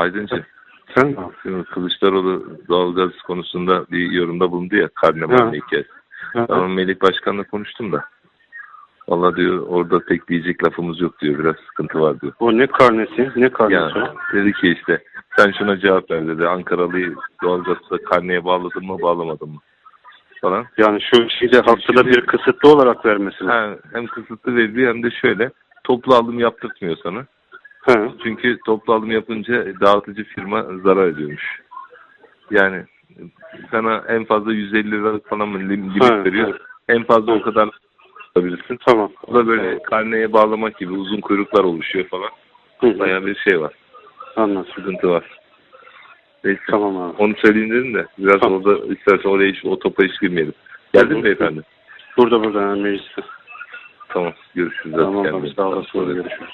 Aydıncı, Sen yapıyorsun? şimdi Kılıçdaroğlu doğalgaz konusunda bir yorumda bulundu ya karne marne hikayesi. Ha. Tamam Melih Başkan'la konuştum da. Valla diyor orada pek diyecek lafımız yok diyor. Biraz sıkıntı var diyor. O ne karnesi? Ne karnesi Ya dedi ki işte sen şuna cevap ver dedi. Ankaralı'yı doğalgazda karneye bağladın mı bağlamadın mı? Falan. Yani şu şeyde haftada bir kısıtlı olarak vermesi mi? Ha, hem kısıtlı veriliyor hem de şöyle toplu alım yaptırtmıyor sana. Ha. Çünkü toplu alım yapınca dağıtıcı firma zarar ediyormuş. Yani sana en fazla 150 liralık falan mı limit Ha, veriyor. evet. En fazla o kadar alabilirsin. Tamam. O da böyle karneye bağlamak gibi uzun kuyruklar oluşuyor falan. Hı hı. Bayağı bir şey var. Anladım. Sıkıntı var. Neyse. Tamam abi. Onu söyleyeyim dedim de biraz Tamam. orada istersen oraya hiç, o topa hiç girmeyelim. Geldin Hı mi hı. beyefendi? Burada burada yani mecliste. Tamam. Görüşürüz. Tamam abi sağ olasın. Görüşürüz.